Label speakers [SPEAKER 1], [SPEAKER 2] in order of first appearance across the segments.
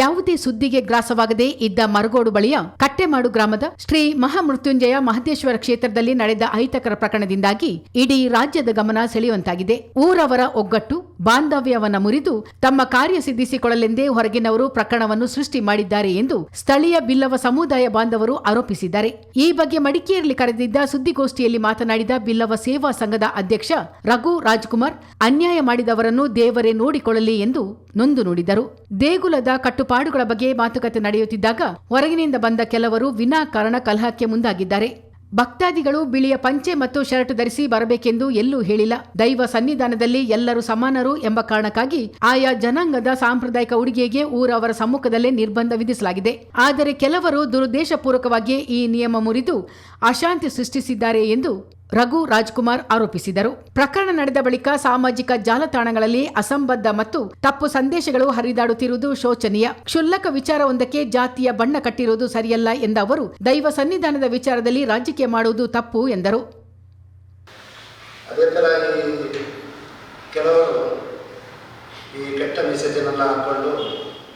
[SPEAKER 1] ಯಾವುದೇ ಸುದ್ದಿಗೆ ಗ್ರಾಸವಾಗದೆ ಇದ್ದ ಮರಗೋಡು ಬಳಿಯ ಕಟ್ಟೆಮಾಡು ಗ್ರಾಮದ ಶ್ರೀ ಮಹಾಮೃತ್ಯುಂಜಯ ಮಹದೇಶ್ವರ ಕ್ಷೇತ್ರದಲ್ಲಿ ನಡೆದ ಅಹಿತಕರ ಪ್ರಕರಣದಿಂದಾಗಿ ಇಡೀ ರಾಜ್ಯದ ಗಮನ ಸೆಳೆಯುವಂತಾಗಿದೆ. ಊರವರ ಒಗ್ಗಟ್ಟು ಬಾಂಧವ್ಯವನ್ನ ಮುರಿದು ತಮ್ಮ ಕಾರ್ಯ ಸಿದ್ಧಿಸಿಕೊಳ್ಳಲೆಂದೇ ಹೊರಗಿನವರು ಪ್ರಕರಣವನ್ನು ಸೃಷ್ಟಿ ಮಾಡಿದ್ದಾರೆ ಎಂದು ಸ್ಥಳೀಯ ಬಿಲ್ಲವ ಸಮುದಾಯ ಬಾಂಧವರು ಆರೋಪಿಸಿದ್ದಾರೆ. ಈ ಬಗ್ಗೆ ಮಡಿಕೇರಿಯಲ್ಲಿ ಕರೆದಿದ್ದ ಸುದ್ದಿಗೋಷ್ಠಿಯಲ್ಲಿ ಮಾತನಾಡಿದ ಬಿಲ್ಲವ ಸೇವಾ ಸಂಘದ ಅಧ್ಯಕ್ಷ ರಘು ರಾಜ್ಕುಮಾರ್, ಅನ್ಯಾಯ ಮಾಡಿದವರನ್ನು ದೇವರೇ ನೋಡಿಕೊಳ್ಳಲಿ ಎಂದು ನೊಂದು ನುಡಿದರು. ದೇಗುಲದ ಕಟ್ಟುಪಾಡುಗಳ ಬಗ್ಗೆ ಮಾತುಕತೆ ನಡೆಯುತ್ತಿದ್ದಾಗ ಹೊರಗಿನಿಂದ ಬಂದ ಕೆಲವರು ವಿನಾಕಾರಣ ಕಲಹಕ್ಕೆ ಮುಂದಾಗಿದ್ದಾರೆ. ಭಕ್ತಾದಿಗಳು ಬಿಳಿಯ ಪಂಚೆ ಮತ್ತು ಶರ್ಟ್ ಧರಿಸಿ ಬರಬೇಕೆಂದು ಎಲ್ಲೂ ಹೇಳಿಲ್ಲ. ದೈವ ಸನ್ನಿಧಾನದಲ್ಲಿ ಎಲ್ಲರೂ ಸಮಾನರು ಎಂಬ ಕಾರಣಕ್ಕಾಗಿ ಆಯಾ ಜನಾಂಗದ ಸಾಂಪ್ರದಾಯಿಕ ಉಡುಗೆಗೆ ಊರವರ ಸಮ್ಮುಖದಲ್ಲೇ ನಿರ್ಬಂಧ ವಿಧಿಸಲಾಗಿದೆ. ಆದರೆ ಕೆಲವರು ದುರುದ್ದೇಶಪೂರ್ವಕವಾಗಿ ಈ ನಿಯಮ ಮುರಿದು ಅಶಾಂತಿ ಸೃಷ್ಟಿಸಿದ್ದಾರೆ ಎಂದು ರಘು ರಾಜ್ಕುಮಾರ್ ಆರೋಪಿಸಿದರು. ಪ್ರಕರಣ ನಡೆದ ಬಳಿಕ ಸಾಮಾಜಿಕ ಜಾಲತಾಣಗಳಲ್ಲಿ ಅಸಂಬದ್ಧ ಮತ್ತು ತಪ್ಪು ಸಂದೇಶಗಳು ಹರಿದಾಡುತ್ತಿರುವುದು ಶೋಚನೀಯ. ಕ್ಷುಲ್ಲಕ ವಿಚಾರವೊಂದಕ್ಕೆ ಜಾತಿಯ ಬಣ್ಣ ಕಟ್ಟಿರುವುದು ಸರಿಯಲ್ಲ ಎಂದ ಅವರು, ದೈವ ಸನ್ನಿಧಾನದ ವಿಚಾರದಲ್ಲಿ ರಾಜಕೀಯ ಮಾಡುವುದು ತಪ್ಪು ಎಂದರು.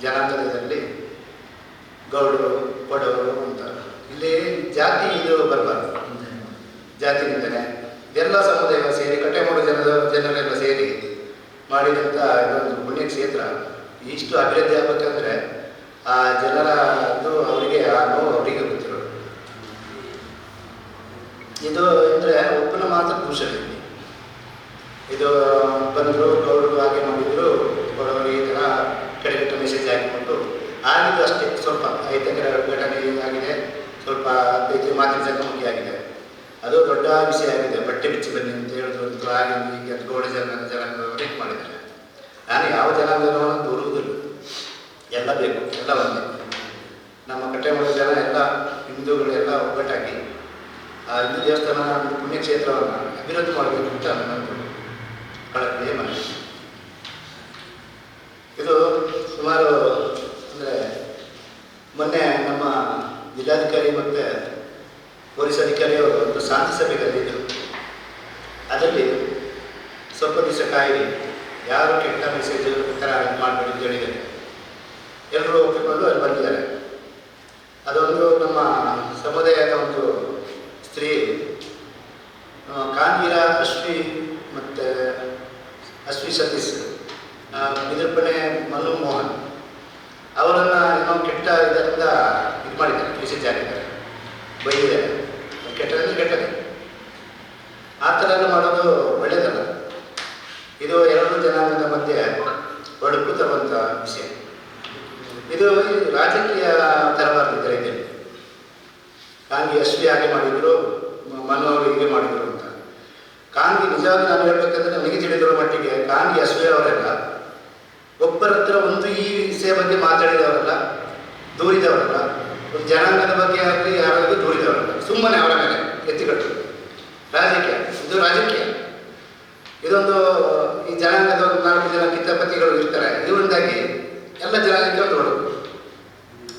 [SPEAKER 2] ಜನಾಂಗದಲ್ಲಿ ಗೌಡರು ಕೊಡವರು ಅಂತ ಇಲ್ಲಿ ಜಾತಿ ಇದು ಬರಬಾರ್ದು. ಜಾತಿ ನಿಂದನೆ ಎಲ್ಲ ಸಮುದಾಯ ಸೇರಿ ಕಟ್ಟೆಮಾಡು ಜನದ ಜನರೆಲ್ಲ ಸೇರಿ ಮಾಡಿದಂಥ ಇದೊಂದು ಪುಣ್ಯಕ್ಷೇತ್ರ. ಇಷ್ಟು ಅಭಿವೃದ್ಧಿ ಆಗ್ಬೇಕಂದ್ರೆ ಆ ಜನರ ಅವರಿಗೆ, ಆ ನೋವು ಅವರಿಗೆ ಗೊತ್ತಿರೋದು. ಇದು ಅಂದರೆ ಒಬ್ಬನ ಮಾತ್ರ ಕುಶಲ ಇದು. ಬಂದರು ಗೌಡರು ಹಾಗೆ ಮಾಡಿದ್ರು, ಬಡವರು ಈ ಥರ ಕೆಳಗಿಟ್ಟ ಮೆಸೇಜ್ ಹಾಕಿಬಿಟ್ಟು ಆಗಿದ್ದು ಅಷ್ಟೇ, ಸ್ವಲ್ಪ ಐತಕರ ಘಟನೆ ಆಗಿದೆ, ಸ್ವಲ್ಪ ಐದು ಮಾತಿನ ಚಕಮಕಿ ಆಗಿದೆ ಅದು ದೊಡ್ಡ ವಿಷಯ ಆಗಿದೆ. ಬಟ್ಟೆ ಬಿಚ್ಚಿ ಬನ್ನಿ ಅಂತ ಹೇಳಿದ್ರು. ಹಾಗೆ ಹೀಗೆ ಅಂತ ಗೋಡೆ ಜನ ಜನಾಂಗದವರು ರೇಟ್ ಮಾಡಿದ್ದಾರೆ. ನಾನು ಯಾವ ಜನಾಂಗದವರನ್ನು ದೂರುವುದಿಲ್ಲ ಎಲ್ಲ ಬೇಕು. ಎಲ್ಲ ಒಂದೇ. ನಮ್ಮ ಕಟ್ಟೆಮಾಡ ಜನ ಎಲ್ಲ ಹಿಂದೂಗಳೆಲ್ಲ ಒಗ್ಗಟ್ಟಾಗಿ, ಆ ಹಿಂದೂ ದೇವಸ್ಥಾನ ಪುಣ್ಯ ಪುಣ್ಯಕ್ಷೇತ್ರವನ್ನು ಅಭಿವೃದ್ಧಿ ಮಾಡಬೇಕು ಅಂತ ನನ್ನದು ಕಳಕಳಿಯ ಮನವಿ ಇದು ಸುಮಾರು, ಅಂದರೆ ಮೊನ್ನೆ ನಮ್ಮ ಜಿಲ್ಲಾಧಿಕಾರಿ ಮತ್ತು ಪೊಲೀಸ್ ಅಧಿಕಾರಿಯವರು ಒಂದು ಶಾಂತಿ ಸಭೆ ಕರೆದಿದ್ದರು ಅದರಲ್ಲಿ ಸ್ವಲ್ಪ ದಿವಸ ಕಾಯಿರಿ, ಯಾರು ಕೆಟ್ಟ ಮೆಸೇಜ್ ಕರಾರು ಮಾಡಬೇಡಿ ಅಂತ ಹೇಳಿದ್ದಾರೆ. ಎಲ್ಲರೂ ಒಪ್ಪಿಕೊಂಡು ಅಲ್ಲಿ ಬಂದಿದ್ದಾರೆ. ಅದೊಂದು ನಮ್ಮ ಸಮುದಾಯದ ಒಂದು ಸ್ತ್ರೀ ಕಾನ್ವೀರ ಅಶ್ವಿ ಮತ್ತು ಅಶ್ವಿ ಸತೀಶ್ ಬಿದರ್ಪಣೆ ಮನು ಮೋಹನ್. ಅವರನ್ನು ಏನೋ ಕೆಟ್ಟ ಇದರಿಂದ ಇದು ಮಾಡಿದ್ದಾರೆ ಮೆಸೇಜ್ ಹಾಕಿದ್ದಾರೆ ಬೈದಿದ್ದಾರೆ. ಕೆಟ್ಟದಂದ್ರೆ ಕೆಟ್ಟದ್ದು. ಆ ಥರ ಎಲ್ಲ ಮಾಡೋದು ಒಳ್ಳೆಯದಲ್ಲ ಇದು ಎರಡು ಜನಾಂಗದ ಮಧ್ಯೆ ಒಡಕು ತರುವಂಥ ವಿಷಯ. ಇದು ರಾಜಕೀಯ ತರಬಾರದು ಇದರಲ್ಲಿ. ಕಾಂಗಿ ಅಶ್ವಿ ಹಾಗೆ ಮಾಡಿದ್ರು, ಮನು ಹೀಗೆ ಮಾಡಿದ್ರು ಅಂತ. ಕಾಂಗಿ ನಿಜವಾಗಿ ನಾನು ಹೇಳ್ಬೇಕಂದ್ರೆ ನನಗೆ ತಿಳಿದಿರೋ ಮಟ್ಟಿಗೆ ಕಾಂಗಿ ಅಶ್ವಿ ಅವರೆಲ್ಲ, ಒಬ್ಬರ ಹತ್ರ ಒಂದು ಈ ವಿಷಯ ಬಗ್ಗೆ ಮಾತಾಡಿದವರಲ್ಲ, ದೂರಿದವರಲ್ಲ, ಒಂದು ಜನಾಂಗದ ಬಗ್ಗೆ ಆಗಲಿ ಯಾರಾದರೂ ದೂರಿದವರಲ್ಲ, ಸುಮ್ಮನೆ ಅವರ ಎತ್ತಿಕಟ್ಟು. ರಾಜಕೀಯ ಇದು ರಾಜಕೀಯ. ಇದೊಂದು ಈ ಜನಾಂಗದ ಒಂದು ನಾಲ್ಕು ಜನ ಕಿತ್ತಪತಿಗಳು ಇರ್ತಾರೆ. ಇದರಿಂದಾಗಿ ಎಲ್ಲ ಜನಾಂಗಕ್ಕೆ ಒಂದು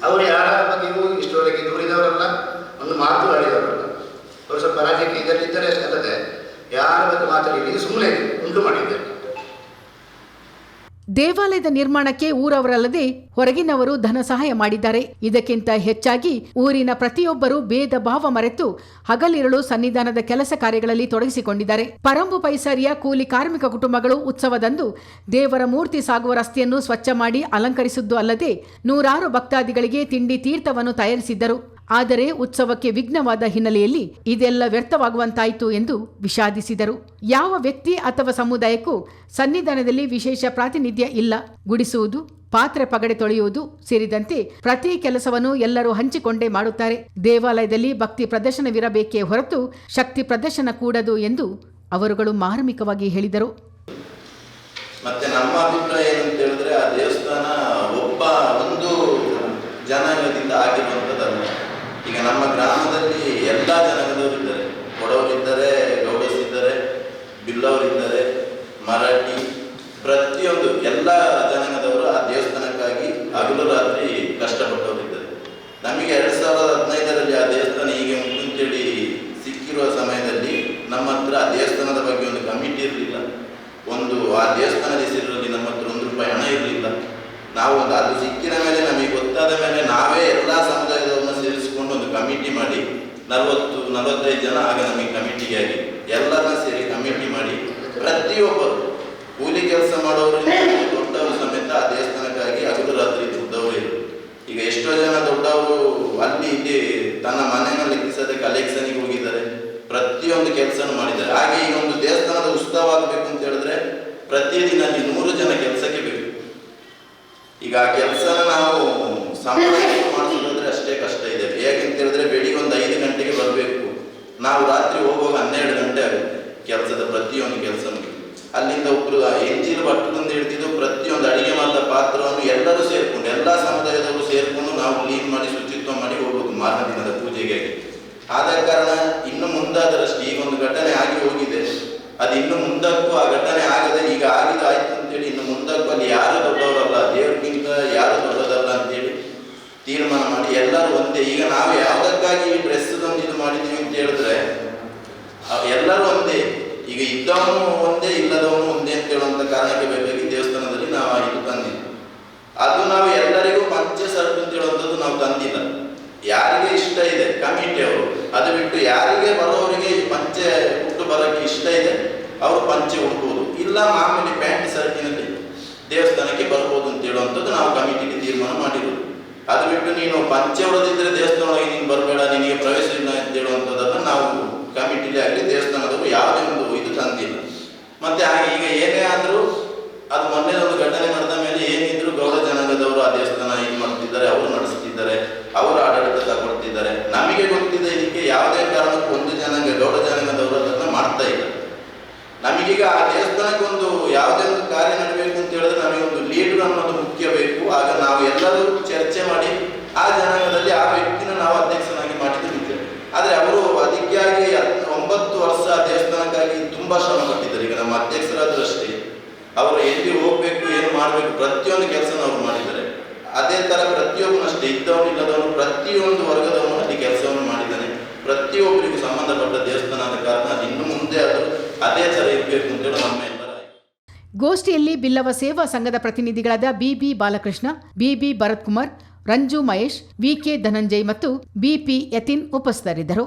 [SPEAKER 2] ಅವರು ಯಾರ ಬಗ್ಗೆಯೂ ಇಷ್ಟವರೆಗೆ ದೂರಿದವರಲ್ಲ. ಒಂದು ಮಾತು ಆಡಿದವರಲ್ಲ ಅವರು ಸ್ವಲ್ಪ ರಾಜಕೀಯದಲ್ಲಿ ಇದ್ದರೆ ಅಷ್ಟೇ ಅಲ್ಲದೆ ಯಾರ ಬಗ್ಗೆ ಮಾತಾಡಿ ಸುಮ್ಮನೆ ಉಂಟು ಮಾಡಿದ್ದಾರೆ
[SPEAKER 1] ದೇವಾಲಯದ ನಿರ್ಮಾಣಕ್ಕೆ ಊರವರಲ್ಲದೆ ಹೊರಗಿನವರು ಧನ ಸಹಾಯ ಮಾಡಿದ್ದಾರೆ. ಇದಕ್ಕಿಂತ ಹೆಚ್ಚಾಗಿ ಊರಿನ ಪ್ರತಿಯೊಬ್ಬರೂ ಭೇದ ಭಾವ ಮರೆತು ಹಗಲಿರುಳು ಸನ್ನಿಧಾನದ ಕೆಲಸ ಕಾರ್ಯಗಳಲ್ಲಿ ತೊಡಗಿಸಿಕೊಂಡಿದ್ದಾರೆ. ಪರಂಬು ಪೈಸರಿಯ ಕೂಲಿ ಕಾರ್ಮಿಕ ಕುಟುಂಬಗಳು ಉತ್ಸವದಂದು ದೇವರ ಮೂರ್ತಿ ಸಾಗುವ ರಸ್ತೆಯನ್ನು ಸ್ವಚ್ಛ ಮಾಡಿ ಅಲಂಕರಿಸಿದ್ದು ಅಲ್ಲದೆ ನೂರಾರು ಭಕ್ತಾದಿಗಳಿಗೆ ತಿಂಡಿ ತೀರ್ಥವನ್ನು ತಯಾರಿಸಿದ್ದರು. ಆದರೆ ಉತ್ಸವಕ್ಕೆ ವಿಘ್ನವಾದ ಹಿನ್ನೆಲೆಯಲ್ಲಿ ಇದೆಲ್ಲ ವ್ಯರ್ಥವಾಗುವಂತಾಯಿತು ಎಂದು ವಿಷಾದಿಸಿದರು. ಯಾವ ವ್ಯಕ್ತಿ ಅಥವಾ ಸಮುದಾಯಕ್ಕೂ ಸನ್ನಿಧಾನದಲ್ಲಿ ವಿಶೇಷ ಪ್ರಾತಿನಿಧ್ಯ ಇಲ್ಲ. ಗುಡಿಸುವುದು, ಪಾತ್ರೆ ಪಗಡೆ ತೊಳೆಯುವುದು ಸೇರಿದಂತೆ ಪ್ರತಿ ಕೆಲಸವನ್ನು ಎಲ್ಲರೂ ಹಂಚಿಕೊಂಡೇ ಮಾಡುತ್ತಾರೆ. ದೇವಾಲಯದಲ್ಲಿ ಭಕ್ತಿ ಪ್ರದರ್ಶನವಿರಬೇಕೇ ಹೊರತು ಶಕ್ತಿ ಪ್ರದರ್ಶನ ಕೂಡದು ಎಂದು ಅವರುಗಳು ಮಾರ್ಮಿಕವಾಗಿ ಹೇಳಿದರು.
[SPEAKER 3] ಇದರಲ್ಲಿ ಆ ದೇವಸ್ಥಾನ ಹೀಗೆ ಉಂಟು ಅಂತೇಳಿ ಸಿಕ್ಕಿರುವ ಸಮಯದಲ್ಲಿ ನಮ್ಮ ಹತ್ರ ಆ ದೇವಸ್ಥಾನದ ಬಗ್ಗೆ ಒಂದು ಕಮಿಟಿ ಇರಲಿಲ್ಲ. ಒಂದು ಆ ದೇವಸ್ಥಾನದ ಹೆಸರಿನಲ್ಲಿ ನಮ್ಮ ಹತ್ರ ಒಂದು ರೂಪಾಯಿ ಹಣ ಇರಲಿಲ್ಲ. ನಾವು ಒಂದು ಅದು ಸಿಕ್ಕಿದ ಮೇಲೆ ನಮಗೆ ಗೊತ್ತಾದ ಮೇಲೆ ನಾವೇ ಎಲ್ಲ ಸಮುದಾಯದವನ್ನು ಸೇರಿಸಿಕೊಂಡು ಒಂದು ಕಮಿಟಿ ಮಾಡಿ ನಲವತ್ತು, ನಲವತ್ತೈದು ಜನ ಆಗ ನಮಗೆ ಕಮಿಟಿಗೆ ಆಗಿ ಎಲ್ಲರನ್ನ ಸೇರಿ ಕಮಿಟಿ ಮಾಡಿ ಪ್ರತಿಯೊಬ್ಬರು ಕೂಲಿ ಕೆಲಸ ಮಾಡೋರು ಈಗ ಆ ಕೆಲಸನ ನಾವು ಸಾಮಾನ್ಯವಾಗಿ ಮಾಡಿಸೋದಾದ್ರೆ ಅಷ್ಟೇ ಕಷ್ಟ ಇದೆ. ಹೇಗಂತ ಹೇಳಿದ್ರೆ ಬೆಳಿಗ್ಗೆ ಒಂದು ಐದು ಗಂಟೆಗೆ ಬರಬೇಕು. ನಾವು ರಾತ್ರಿ ಹೋಗುವಾಗ ಹನ್ನೆರಡು ಗಂಟೆ ಆಗುತ್ತೆ ಕೆಲಸದ ಪ್ರತಿಯೊಂದು ಕೆಲಸ ಅಲ್ಲಿಂದ ಒಬ್ರು ಎಂಜಿಲ್ ಭಟ್ರಿಂದ ಹಿಡಿದಿದ್ದು ಪ್ರತಿಯೊಂದು ಅಡಿಗೆ ಮಾಡಿದ ಪಾತ್ರವನ್ನು ಎಲ್ಲರೂ ಸೇರ್ಕೊಂಡು, ಎಲ್ಲ ಸಮುದಾಯದವರು ಸೇರ್ಕೊಂಡು ನಾವು ಕ್ಲೀನ್ ಮಾಡಿ, ಶುಚಿತ್ವ ಮಾಡಿ ಹೋಗೋದು ಮಾರನೇ ದಿನದ ಪೂಜೆಗೆ ಆದ ಕಾರಣ ಇನ್ನು ಮುಂದಾದರಷ್ಟು ಈಗ ಒಂದು ಘಟನೆ ಆಗಿ ಹೋಗಿದೆ. ಅದು ಇನ್ನು ಮುಂದಕ್ಕೂ ಆ ಘಟನೆ ಆಗದೆ ಈಗ ಆಗಿದ್ದು ಆಯ್ತು ಅಂತೇಳಿ ಇನ್ನು ಮುಂದಕ್ಕೂ ಅಲ್ಲಿ ಯಾರು ದೊಡ್ಡವರಲ್ಲ ದೇವ್ರಿಗಿಂತ ಯಾರು ದೊಡ್ಡದಲ್ಲ ಅಂತೇಳಿ ತೀರ್ಮಾನ ಮಾಡಿ ಎಲ್ಲರೂ ಒಂದೇ ಈಗ ನಾವು ಯಾವುದಕ್ಕಾಗಿ ಈ ಡ್ರೆಸ್ ಇದು ಮಾಡಿದ್ದೀವಿ ಅಂತ ಹೇಳಿದ್ರೆ ಎಲ್ಲರೂ ಒಂದೇ. ಈಗ ಇದ್ದವನು ಒಂದೇ, ಇಲ್ಲದವನು ಒಂದೇ ಅಂತ ಹೇಳುವಂತ ಕಾರಣಕ್ಕೆ ಬೇಕಾಗಿ ದೇವಸ್ಥಾನದಲ್ಲಿ ನಾವು ಇದು ತಂದಿದ್ದು ಅದು ನಾವು ಎಲ್ಲರಿಗೂ ಪಂಚ ಸರ್ಟ್ ಅಂತ ಹೇಳುವಂಥದ್ದು ನಾವು ತಂದಿಲ್ಲ. ಯಾರಿಗೆ ಇಷ್ಟ ಇದೆ? ಕಮಿಟಿ ಅವರು. ಅದು ಬಿಟ್ಟು ಯಾರಿಗೆ ಬರೋರಿಗೆ ಪಂಚೆ ಉಟ್ಟು ಬರೋಕ್ಕೆ ಇಷ್ಟ ಇದೆ? ಅವರು ಪಂಚೆ ಉಡ್ಬೋದು ಇಲ್ಲ ಮಾಮೂಲಿ ಪ್ಯಾಂಟ್ ಸರ್ಟಿನಲ್ಲಿ ದೇವಸ್ಥಾನಕ್ಕೆ ಬರ್ಬೋದು ಅಂತ ಹೇಳುವಂಥದ್ದು ನಾವು ಕಮಿಟಿಗೆ ತೀರ್ಮಾನ ಮಾಡಿರೋದು. ಅದು ಬಿಟ್ಟು ನೀನು ಪಂಚವ್ರದಿದ್ರೆ ದೇವಸ್ಥಾನವಾಗಿ ನೀನು ಬರಬೇಡ, ನಿನಗೆ ಪ್ರವೇಶ ಇಲ್ಲ ಅಂತ ಹೇಳುವಂಥದ್ದನ್ನು ನಾವು ಕಮಿಟಿಲಿ ಆಗಲಿ ದೇವಸ್ಥಾನದವರು ಯಾವುದೇ ಒಂದು ಇದು ತಂದಿಲ್ಲ. ಮತ್ತೆ ಹಾಗೆ ಈಗ ಏನೇ ಆದರೂ ಅದು ಮೊನ್ನೆ ಒಂದು ಘಟನೆ ನಡೆದ ಮೇಲೆ ಏನಿದ್ರು ಗೌಡ ಜನಾಂಗದವರು ಆ ದೇವಸ್ಥಾನ ಇದು ಮಾಡ್ತಿದ್ದಾರೆ, ಅವರು ನಡೆಸ್ತಿದ್ದಾರೆ, ಅವರು ಆಡಳಿತ ತಗೊಳ್ತಿದ್ದಾರೆ. ನಮಗೆ ಗೊತ್ತಿದೆ ಇದಕ್ಕೆ ಯಾವುದೇ ಕಾರಣಕ್ಕೂ ಒಂದು ಜನಾಂಗ, ಗೌಡ ಜನಾಂಗದವರು ಅದನ್ನು ಮಾಡ್ತಾ ಇಲ್ಲ. ನಮಗೀಗ ಆ ದೇವಸ್ಥಾನಕ್ಕೆ ಒಂದು ಯಾವುದೇ ಒಂದು ಕಾರ್ಯ ನಡಬೇಕು ಅಂತ ಹೇಳಿದ್ರೆ ನಮಗೆ ಒಂದು ಲೀಡರ್ ಅನ್ನೋದು ಮುಖ್ಯ ಬೇಕು. ಆಗ ನಾವು ಎಲ್ಲರೂ ಚರ್ಚೆ ಮಾಡಿ ಆ ಜನಾಂಗದಲ್ಲಿ ಆ ವ್ಯಕ್ತಿನ ನಾವು ಅಧ್ಯಕ್ಷನಾಗಿ ಮಾಡಿದ್ದು ನಿಜ ಆದರೆ ಅವರು ಅದಕ್ಕಾಗಿ ಹತ್- ಒಂಬತ್ತು ವರ್ಷ ಆ ದೇವಸ್ಥಾನಕ್ಕಾಗಿ ತುಂಬಾ ಶ್ರಮ ಕೊಟ್ಟಿದ್ದಾರೆ. ಈಗ ನಮ್ಮ ಅಧ್ಯಕ್ಷರಾದ್ರು ಅಷ್ಟೇ ಅವರು ಎಲ್ಲಿ ಹೋಗ್ಬೇಕು, ಏನು ಮಾಡಬೇಕು, ಪ್ರತಿಯೊಂದು ಕೆಲಸನ ಅವರು ಮಾಡಿದ್ದಾರೆ. ಅದೇ ತರ ಪ್ರತಿಯೊಬ್ಬನು ಅಷ್ಟೇ ಇದ್ದವನು ಇಲ್ಲದವನು ಪ್ರತಿಯೊಂದು ವರ್ಗದವನು ಅಲ್ಲಿ ಕೆಲಸವನ್ನು ಮಾಡಿದ್ದಾನೆ. ಪ್ರತಿಯೊಬ್ಬರಿಗೂ ಸಂಬಂಧಪಟ್ಟ ದೇವಸ್ಥಾನ ಆದ ಕಾರಣ ಇನ್ನು ಮುಂದೆ ಅದು ಅದೇ ತರ ಇರಬೇಕು ಅಂತೇಳಿ ನಮ್ಮ
[SPEAKER 1] ಗೋಷ್ಠಿಯಲ್ಲಿ ಬಿಲ್ಲವ ಸೇವಾ ಸಂಘದ ಪ್ರತಿನಿಧಿಗಳಾದ B B Balakrishna, B B Bharath Kumar Ranju Mahesh V K Dhananjay ಮತ್ತು ಬಿಪಿ ಯತಿನ್ ಉಪಸ್ಥಿತರಿದ್ದರು.